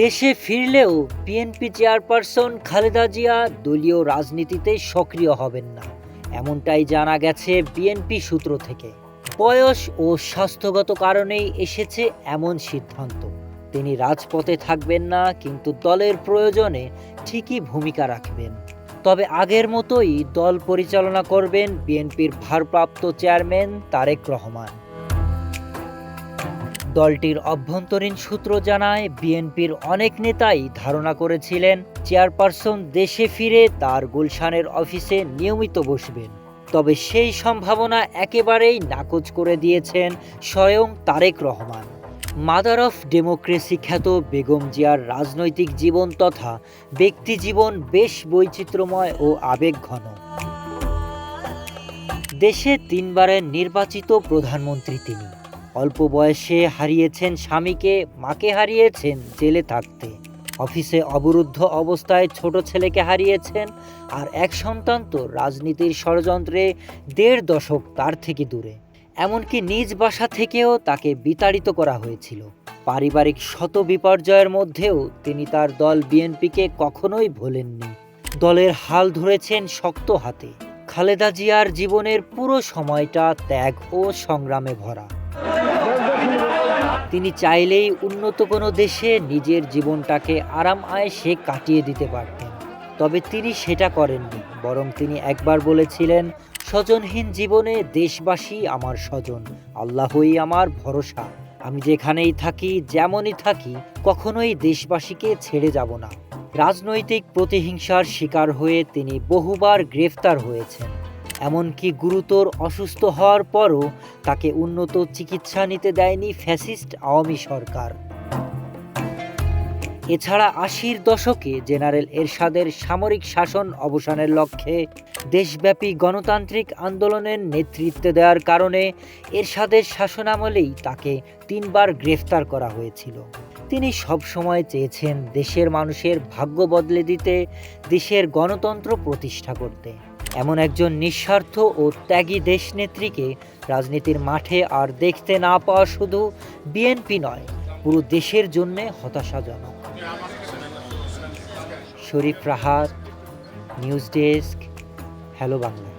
দেশে ফিরলেও BNP chairperson Khaleda Zia দলীয় রাজনীতিতে সক্রিয় হবেন না। এমনটাই জানা গেছে বিএনপি সূত্র থেকে। বয়স ও স্বাস্থ্যগত কারণেই এসেছে এমন সিদ্ধান্ত। তিনি রাজপথে থাকবেন না, কিন্তু দলের প্রয়োজনে ঠিকই ভূমিকা রাখবেন। তবে আগের মতোই দল পরিচালনা করবেন বিএনপির ভারপ্রাপ্ত চেয়ারম্যান তারেক রহমান। দলটির অভ্যন্তরীণ সূত্র জানায়, বিএনপির অনেক নেতাই ধারণা করেছিলেন, চেয়ারপারসন দেশে ফিরে তার গুলশানের অফিসে নিয়মিত বসবেন। তবে সেই সম্ভাবনা একেবারেই নাকচ করে দিয়েছেন স্বয়ং Tarique Rahman. Mother of democracy খ্যাত বেগম জিয়ার রাজনৈতিক জীবন তথা ব্যক্তি জীবন বেশ বৈচিত্র্যময় ও আবেগঘন। দেশে তিনবারের নির্বাচিত প্রধানমন্ত্রী তিনি। অল্প বয়সে হারিয়েছেন স্বামীকে, মাকে হারিয়েছেন জেলে থাকতে। অফিসে অবরুদ্ধ অবস্থায় ছোট ছেলেকে হারিয়েছেন আর এক সন্তান তো রাজনীতির ষড়যন্ত্রে দেড় দশক তার থেকে দূরে। এমনকি নিজ বাসা থেকেও তাকে বিতাড়িত করা হয়েছিল। পারিবারিক শত বিপর্যয়ের মধ্যেও তিনি তার দল বিএনপিকে কখনোই ভোলেননি। দলের হাল ধরেছেন শক্ত হাতে। খালেদা জিয়ার জীবনের পুরো সময়টা ত্যাগ ও সংগ্রামে ভরা। তিনি চাইলেই উন্নত কোনো দেশে নিজের জীবনটাকে আরাম আয়েসে কাটিয়ে দিতে পারতেন। তবে তিনি সেটা করেননি, বরং তিনি একবার বলেছিলেন, স্বজনহীন জীবনে দেশবাসী আমার স্বজন, আল্লাহই আমার ভরসা। আমি যেখানেই থাকি, যেমনই থাকি, কখনোই দেশবাসীকে ছেড়ে যাব না। রাজনৈতিক প্রতিহিংসার শিকার হয়ে তিনি বহুবার গ্রেফতার হয়েছেন। এমনকি গুরুতর অসুস্থ হওয়ার পরও তাকে উন্নত চিকিৎসা নিতে দেয়নি ফ্যাসিস্ট আওয়ামী সরকার। এছাড়া আশির দশকে জেনারেল এরশাদের সামরিক শাসন অবসানের লক্ষ্যে দেশব্যাপী গণতান্ত্রিক আন্দোলনের নেতৃত্ব দেওয়ার কারণে এরশাদের শাসনামলেই তাকে তিনবার গ্রেফতার করা হয়েছিল। তিনি সবসময় চেয়েছেন দেশের মানুষের ভাগ্য বদলে দিতে, দেশের গণতন্ত্র প্রতিষ্ঠা করতে। এমন একজন নিঃস্বার্থ ও ত্যাগী দেশনেত্রীকে রাজনীতির মাঠে আর দেখতে না পাওয়া শুধু বিএনপি নয়, পুরো দেশের জন্যে হতাশাজনক। Sharif Rahat, news desk, hello Bangla.